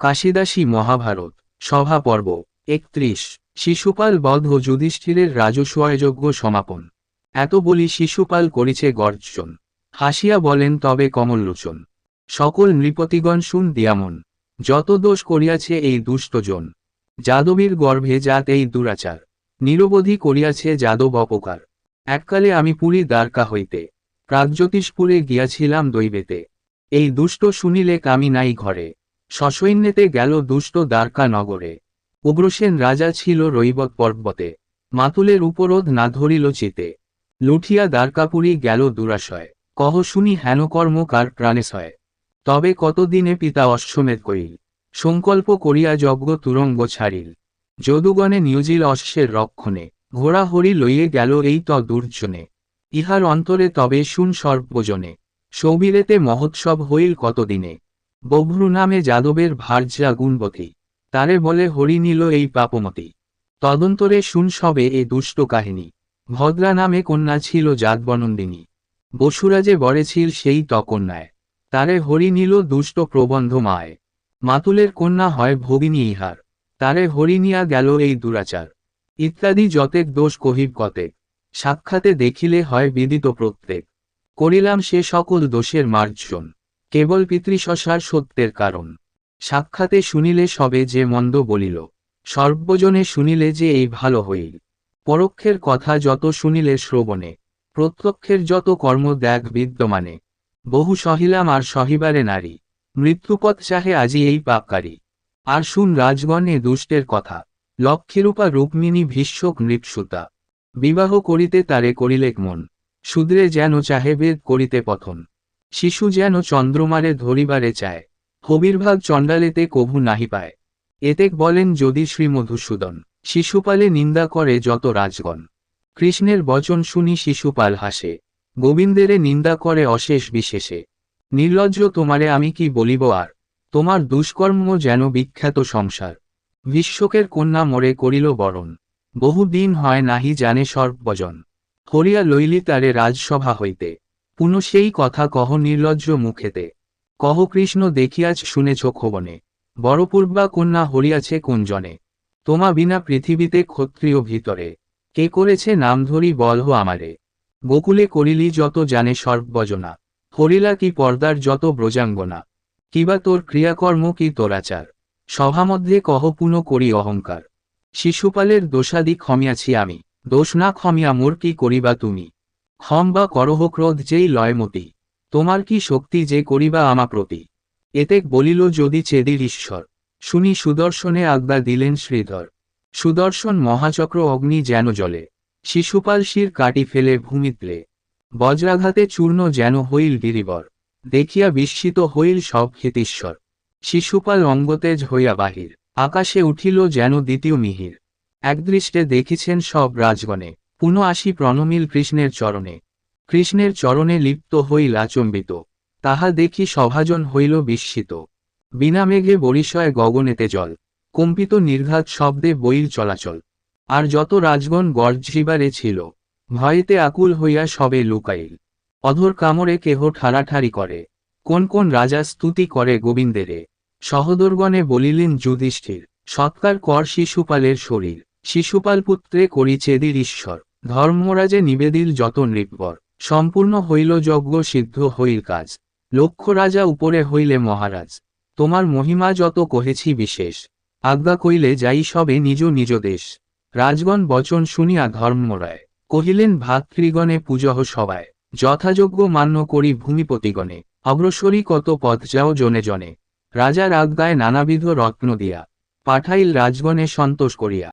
কাশিদাসী মহাভারত, সভা পর্ব, একত্রিশ। শিশুপাল বধ যুধিষ্ঠিরের রাজস্বয়যোগ্য সমাপন। এত বলি শিশুপাল করিছে গর্জন। হাসিয়া বলেন, তবে কমললোচন সকল নৃপতিগণ শুন দিয়ামন। যত দোষ করিয়াছে এই দুষ্টজন। যাদবীর গর্ভে জাত এই দুরাচার। নিরবধি করিয়াছে যাদব অপকার। এককালে আমি পুরী দ্বারকা হইতে, প্রাগজ্যোতিষপুরে গিয়াছিলাম দৈবেতে। এই দুষ্ট শুনিলে কামি নাই ঘরে। সসৈন্যেতে গেল দুষ্ট দ্বারকা নগরে। উগ্রসেন রাজা ছিল রৈবত পর্বতে। মাতুলের উপরোধ না ধরিল চিতে। লুঠিয়া দ্বারকাপুরী গেল দুরাশয়। কহ শুনি হেন কর্ম কার প্রাণে সয় তবে কতদিনে পিতা অশ্বমেধ করিল? সংকল্প করিয়া যজ্ঞ তুরঙ্গ ছাড়িল। যদুগণে নিয়োজিল অশ্বের রক্ষণে। ঘোড়া হরি লইয়ে গেল এই ত দুর্জনে। ইহার অন্তরে তবে শুন সর্বজনে। সৌবীরেতে মহোৎসব হইল কতদিনে? বভ্রু নামে যাদবের ভার্যা গুণবতী তারে বলে হরি নিল এই পাপমতি। তদন্তরে শুন সবে এ দুষ্ট কাহিনী। ভদ্রা নামে কন্যা ছিল জাতবনন্দিনী বসুরাজে বরেছিল সেই তকন্যায়। তারে হরি নিল দুষ্ট প্রবন্ধ মায়। মাতুলের কন্যা হয় ভগিনী ইহার। তারে হরি নিয়া গেল এই দুরাচার। ইত্যাদি যতেক দোষ কহিব কতেক। সাক্ষাতে দেখিলে হয় বিদিত প্রত্যেক। করিলাম সে সকল দোষের মার্জন। কেবল পিতৃশশার সত্যের কারণ। সাক্ষাতে শুনিলে সবে যে মন্দ বলিল, সর্বজনে শুনিলে যে এই ভালো হইল। পরোক্ষের কথা যত শুনিলে শ্রবণে, প্রত্যক্ষের যত কর্ম দেখ বিদ্যমানে। বহু সহিলাম আর সহিবারে নারী, মৃত্যুপথ চাহে আজি এই পাপকারী। আর শুন রাজগণে দুষ্টের কথা, লক্ষ্মীরূপা রুক্মিণী ভীষ্মক নৃপসুতা। বিবাহ করিতে তারে করিলেক মন শূদ্রে যেন চাহে বেদ করিতে পথন। শিশু যেন চন্দ্রমারে ধরিবারে চায়, হবির্ভাগ চণ্ডালেতে কভু নাহি পায়। এতেক বলেন যদি শ্রীমধুসূদন, শিশুপালে নিন্দা করে যত রাজগণ। কৃষ্ণের বচন শুনি শিশুপাল হাসে, গোবিন্দেরে নিন্দা করে অশেষ বিশেষে। নির্লজ্জ তোমারে আমি কি বলিব আর, তোমার দুষ্কর্ম যেন বিখ্যাত সংসার। বিশ্বকের কন্যা মরে করিল বরণ, বহুদিন হয় নাহি জানে সর্বজন। হরিয়া লইলি তারে রাজসভা হইতে। পুনঃ সেই কথা কহ নির্লজ্জ মুখেতে। কহ, কৃষ্ণ, দেখিয়াছ, শুনেছ খোবনে বড়পূর্বা কন্যা হরিয়াছে কুঞ্জনে। তোমা বিনা পৃথিবীতে ক্ষত্রিয় ভিতরে। কে করেছে নাম ধরি বলহ আমারে। গোকুলে করিলি যত জানে সর্বজনা। হরিলা কি পর্দার যত ব্রজাঙ্গনা। কিবা তোর ক্রিয়াকর্ম, কি তোরাচার সভামধ্যে কহ, পুন করি অহংকার। শিশুপালের দোষাদি ক্ষমিয়াছি আমি। দোষ না ক্ষমিয়া মোর কি করিবা তুমি? ক্ষম বা করহ ক্রোধ যেই লয়মতি তোমার কি শক্তি যে করিবা আমা প্রতি? এতেক বলিল, যদি চেদির ঈশ্বর, শুনি সুদর্শনে আজ্ঞা দিলেন শ্রীধর। সুদর্শন মহাচক্র অগ্নি যেন জলে শিশুপাল শির কাটি ফেলে ভূমিত্রে বজ্রাঘাতে চূর্ণ যেন হইল গিরিবর, দেখিয়া বিস্মিত হইল সব হেতীশ্বর শিশুপাল অঙ্গতেজ হইয়া বাহির, আকাশে উঠিল যেন দ্বিতীয় মিহির। একদৃষ্টে দেখিছেন সব রাজগণে পুনঃ আসি প্রণমিল কৃষ্ণের চরণে। কৃষ্ণের চরণে লিপ্ত হইল আচম্বিত। তাহা দেখি সভাজন হইল বিস্মিত। বিনা মেঘে বরিশয় গগনেতে জল। কম্পিত নির্ঘাত শব্দে বইল চলাচল। আর যত রাজগণ গর্জিবারে ছিল, ভয়েতে আকুল হইয়া সবে লুকাইল। অধর কামড়ে কেহ ঠারাঠারি করে। কোন কোন রাজা স্তুতি করে গোবিন্দেরে। সহদরগণে বলিলেন যুধিষ্ঠির, সৎকার কর শিশুপালের শরীর। শিশুপাল পুত্রে করি চেদির ঈশ্বর। ধর্মরাজে নিবেদিল যত নৃপবর সম্পূর্ণ হইল যজ্ঞ সিদ্ধ হইল কাজ। লক্ষ রাজা উপরে হইলে মহারাজ, তোমার মহিমা যত কহেছি বিশেষ। আজ্ঞা কইলে যাই সবে নিজ নিজ দেশ। রাজগণ বচন শুনিয়া ধর্মরায়, কহিলেন ভাতৃগণে পূজহ সবায় যথাযোগ্য মান্য করি ভূমিপতিগণে, অগ্রসরী কত পথ যাও জনে জনে। রাজার আজ্ঞায় নানাবিধ রত্ন দিয়া, পাঠাইল রাজগণে সন্তোষ করিয়া।